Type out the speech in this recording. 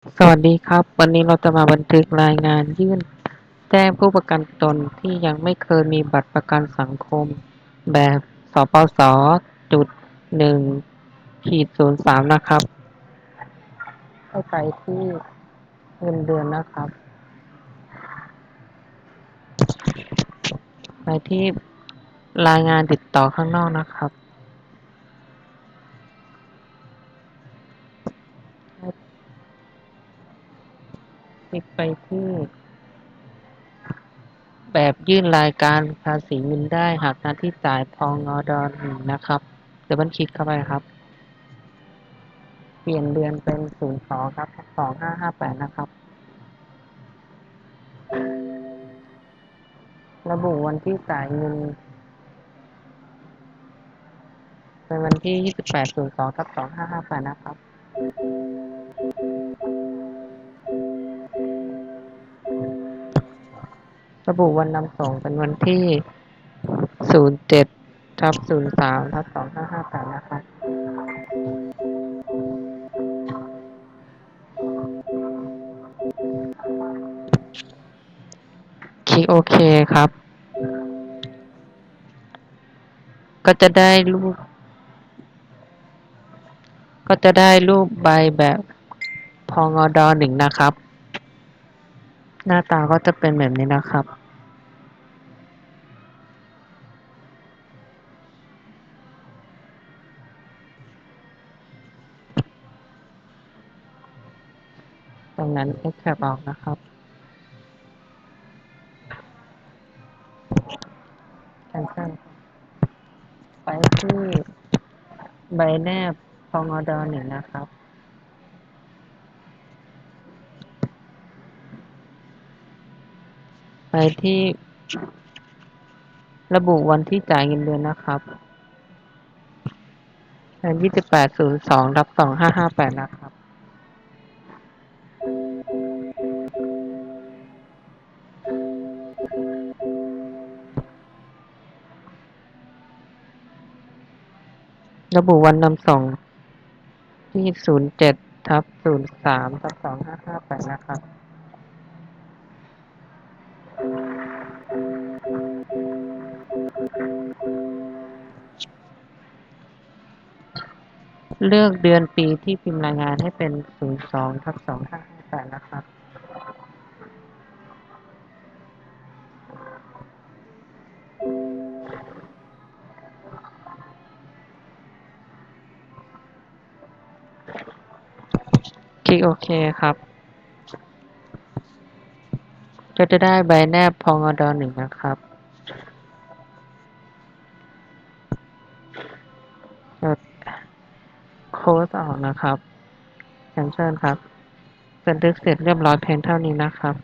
สวัสดีครับ วันนี้เราจะมาบันทึกรายงานยื่นแจ้งผู้ประกันตนที่ยังไม่เคยมีบัตรประกันสังคม แบบสปสจุดหนึ่งขีดศูนย์สามนะครับให้ไปที่เงินเดือนนะครับ ไปที่รายงานติดต่อข้างนอกนะครับ ลิกไปที่ แบบยื่นรายการภาษีเงินได้หากหน้าที่จ่ายพองอดหนึ่งนะครับเดี๋ยวบันคลิกเข้าไปครับ เปลี่ยนเดือนเป็นศูนย์สองครับสองห้าห้าแปดนะครับ ระบุวันที่จ่ายเงินเป็นวันที่ยี่สิบแปดศูนย์สองทับสองห้าห้าแปดนะครับ ระบุวันนำส่งเป็นวันที่ศูนย์เจ็ดทับศูนย์สามทับสองห้าห้าแปดนะครับคลิกโอเคครับ ก็จะได้รูป ก็จะได้รูปใบแบบพองอดอหนึ่งนะครับ หน้าตาก็จะเป็นแบบนี้นะครับ ตรงนั้นเอ็กแคปออกนะครับ cancel ไปที่ใบแนบพองอดอหนึ่งนะครับ ไปที่ระบุวันที่จ่ายเงินเดือนนะครับเป็นยี่สิบแปดศูนย์สองรับสองห้าห้าแปดนะครับ ระบุวันนำส่งที่ศูนย์เจ็ดทับศูนย์สามทับสองห้าห้าแปดนะครับ เลือกเดือนปีที่พิมพ์รายงานให้เป็นศูนย์สองทับสองห้าห้าแปดนะครับคลิกโอเคครับ ก็จะได้ใบแนบพองอดอหนึ่งนะครับกด โค้ดออกนะครับ cancel ครับ บันทึกเสร็จเรียบร้อยเพียงเท่านี้นะครับ